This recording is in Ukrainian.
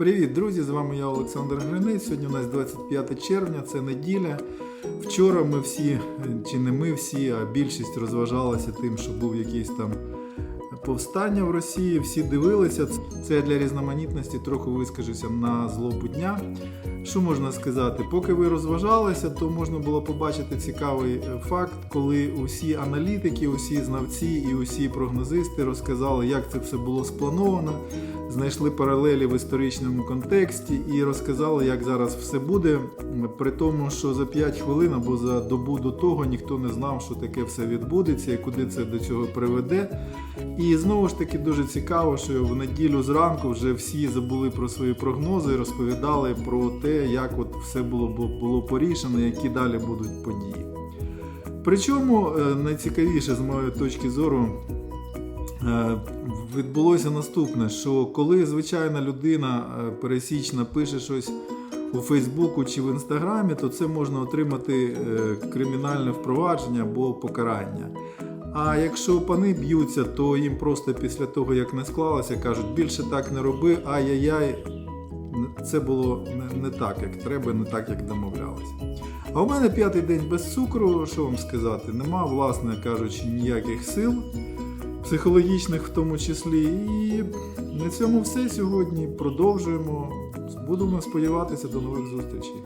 Привіт, друзі! З вами я Олександр Гринець. Сьогодні у нас 25 червня, це неділя. Вчора ми всі, чи не ми всі, а більшість розважалася тим, що був якийсь там повстання в Росії. Всі дивилися. Це для різноманітності трохи вискажуся на злобу дня. Що можна сказати? Поки ви розважалися, то можна було побачити цікавий е, факт, коли усі аналітики, усі знавці і усі прогнозисти розказали, як це все було сплановано, знайшли паралелі в історичному контексті і розказали, як зараз все буде. При тому, що за 5 хвилин або за добу до того ніхто не знав, що таке все відбудеться і куди це до цього приведе. І знову ж таки дуже цікаво, що в неділю зранку вже всі забули про свої прогнози, розповідали про те, як от все було, було порішено, які далі будуть події. Причому е, найцікавіше з моєї точки зору е, відбулося наступне: що коли звичайна людина е, пересічна пише щось у Фейсбуку чи в Інстаграмі, то це можна отримати кримінальне впровадження або покарання. А якщо пани б'ються, то їм просто після того, як не склалося, кажуть, більше так не роби, ай-яй-яй, це було не, не так, як треба, не так, як домовлялися. А у мене п'ятий день без цукру, що вам сказати, нема, власне кажучи, ніяких сил, психологічних в тому числі. І на цьому все сьогодні. Продовжуємо. Будемо сподіватися до нових зустрічей.